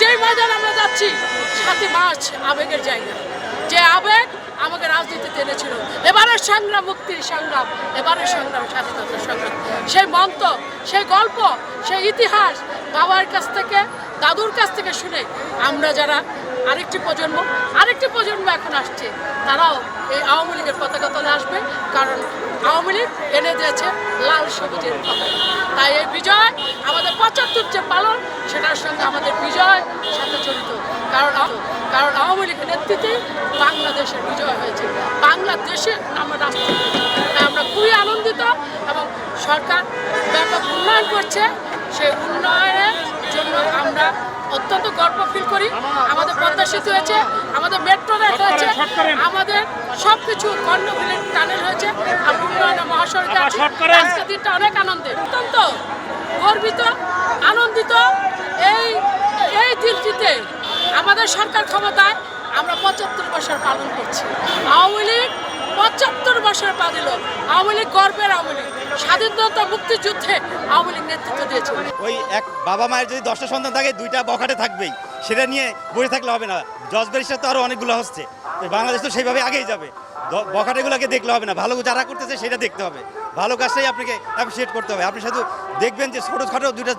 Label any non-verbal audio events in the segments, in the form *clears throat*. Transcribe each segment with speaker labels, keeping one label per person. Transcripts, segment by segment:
Speaker 1: যেই ময়দান আমরা যাচ্ছি, সাথে মার্চ আবেগের জায়গা। যে আবেগ আমাকে রাজনীতিতে এনেছিল। এবারের সংগ্রাম, মুক্তির সংগ্রাম, এবারের সংগ্রাম, স্বাধীনতার সংগ্রাম। সেই মন্ত্র সেই গল্প, সেই ইতিহাস বাবার কাছ থেকে, দাদুর কাছ থেকে শুনে আমরা যারা আরেকটি প্রজন্ম আরেকটি প্রজন্ম এখন আসছে, তারাও এই আওয়ামী লীগের পতাকা তলে আসবে। কারণ আওয়ামী লীগ এনে দিয়েছে লাল সবুজের পতাকা। তাই এই বিজয় আমাদের পঁচাত্তর যে পালন সেটার সঙ্গে আমাদের বিজয় সাথে জড়িত। কারণ কারণ আওয়ামী লীগের নেতৃত্বে বাংলাদেশের বিজয় হয়েছে। বাংলাদেশে আমরা রাষ্ট্র। তাই আমরা খুবই আনন্দিত এবং সরকার ব্যাপক উন্নয়ন করছে। সেই উন্নয়নের জন্য আমরা অত্যন্ত গর্ব ফিল করি। আমাদের পদ্মা সেতু হয়েছে আমাদের মেট্রো রেল হয়েছে আমাদের সব কিছু কর্ণফুলের টানেল হয়েছে আমরা উন্নয়নের মহাসড়কে আজকের দিনটা অনেক আনন্দের। অত্যন্ত গর্বিত আনন্দিত এই এই দিনটিতে আমাদের সরকার ক্ষমতায় আমরা পঁচাত্তর বছর পালন করছি। আওয়ামী লীগ পঁচাত্তর বছর পা দিল। আওয়ামী লীগ গর্বের আওয়ামী লীগ। স্বাধীনতা মুক্তিযুদ্ধে আওয়ামী লীগ নেতৃত্ব দিয়েছিল
Speaker 2: ওই এক বাবা মায়ের যদি দশটা সন্তান থাকে দুইটা বখাটে থাকবেই। সেটা নিয়ে বসে থাকলে হবে না। জজ ব্যারিস্টার তো আরও অনেকগুলো হচ্ছে। বাংলাদেশ তো সেইভাবে আগেই যাবে। বখাটেগুলোকে দেখলে হবে না। ভালো যারা করতেছে সেটা দেখতে হবে। ভালো কাজটাই আপনাকে অ্যাপ্রিসিয়েট করতে হবে। আপনি শুধু দেখবেন যে ছোটোখাটো দুইটা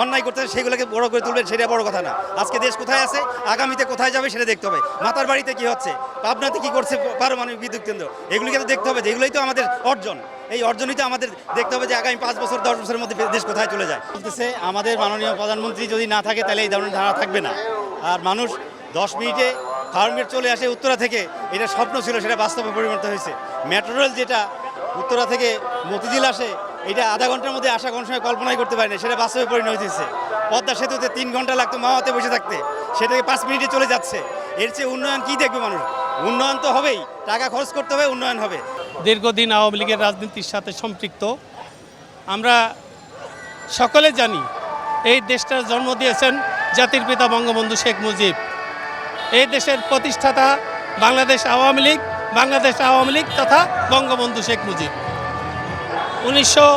Speaker 2: অন্যায় করতেছে, সেগুলোকে বড় করে তুলবেন, সেটা বড় কথা না। আজকে দেশ কোথায় আছে, আগামীতে কোথায় যাবে সেটা দেখতে হবে। মাতার বাড়িতে কি হচ্ছে, পাবনাতে কি করছে পারমাণবিক বিদ্যুৎ কেন্দ্র, এগুলিকে তো দেখতে হবে যে এগুলোই তো আমাদের অর্জন। এই অর্জনই তো আমাদের দেখতে হবে যে আগামী পাঁচ বছর, দশ বছরের মধ্যে দেশ কোথায় চলে যায়। বলতেছে, আমাদের মাননীয় প্রধানমন্ত্রী যদি না থাকে, তাহলে এই ধরনের ধারা থাকবে না। আর মানুষ দশ মিনিটে ফার্মগেট চলে আসে উত্তরা থেকে। এটা স্বপ্ন ছিল, সেটা বাস্তবে পরিণত হয়েছে। মেট্রো রেল যেটা উত্তরা থেকে মতিঝিল আসে, এটা আধা ঘণ্টার মধ্যে আসা কোনো সময় কল্পনাই করতে পারে না সেটা বাস্তবে পরিণত হয়েছে। পদ্মা সেতুতে তিন ঘণ্টা লাগতো মামাতে বসে থাকতে, সেটাকে পাঁচ মিনিটে চলে যাচ্ছে। এর চেয়ে উন্নয়ন কি দেখবে মানুষ? উন্নয়ন তো হবেই, টাকা খরচ করতে হবে, উন্নয়ন হবে।
Speaker 3: দীর্ঘদিন আওয়ামী লীগের রাজনীতির সাথে সম্পৃক্ত। আমরা সকলে জানি, এই দেশটার জন্ম দিয়েছেন জাতির পিতা বঙ্গবন্ধু শেখ মুজিব। এই দেশের প্রতিষ্ঠাতা বাংলাদেশ আওয়ামী লীগ, বাংলাদেশ আওয়ামী লীগ তথা বঙ্গবন্ধু শেখ মুজিব। উনিশশো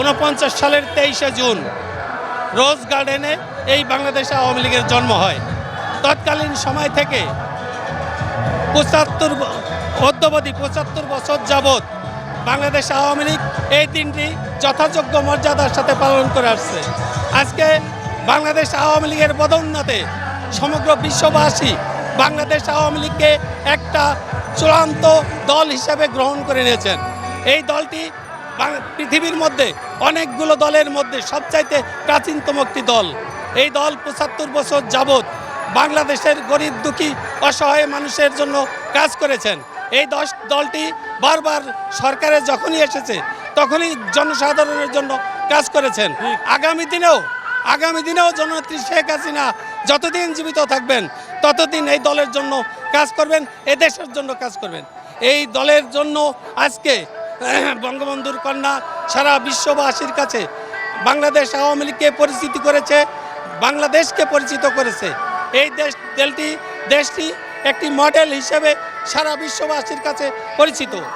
Speaker 3: উনপঞ্চাশ সালের তেইশে জুন রোজ গার্ডেনে এই বাংলাদেশ আওয়ামী লীগের জন্ম হয়। তৎকালীন সময় থেকে পঁচাত্তর অদ্যবধি পঁচাত্তর বছর যাবৎ বাংলাদেশ আওয়ামী লীগ এই দিনটি যথাযোগ্য মর্যাদার সাথে পালন করে আসছে। আজকে বাংলাদেশ আওয়ামী লীগের পদোন্নতে সমগ্র বিশ্ববাসী বাংলাদেশ আওয়ামী লীগকে একটা চূড়ান্ত দল হিসেবে গ্রহণ করে নিয়েছেন। এই দলটি পৃথিবীর মধ্যে অনেকগুলো দলের মধ্যে সবচাইতে প্রাচীনতম একটি দল। এই দল পঁচাত্তর বছর যাবৎ বাংলাদেশের গরিব দুঃখী অসহায় মানুষের জন্য কাজ করেছেন। এই দশ দলটি বারবার সরকারে যখনই এসেছে তখনই জনসাধারণের জন্য কাজ করেছেন। আগামী দিনেও আগামী দিনেও জননেত্রী শেখ হাসিনা যতদিন জীবিত থাকবেন, ততদিন এই দলের জন্য কাজ করবেন, এ দেশের জন্য কাজ করবেন। এই দলের জন্য আজকে *clears throat* বঙ্গবন্ধুর কন্যা সারা বিশ্ববাসীর কাছে বাংলাদেশ আওয়ামী লীগকে পরিচিতি করেছে, বাংলাদেশকে পরিচিত করেছে। এই দেশ, দেশটি দেশটি একটি মডেল হিসেবে সারা বিশ্ববাসীর কাছে পরিচিত।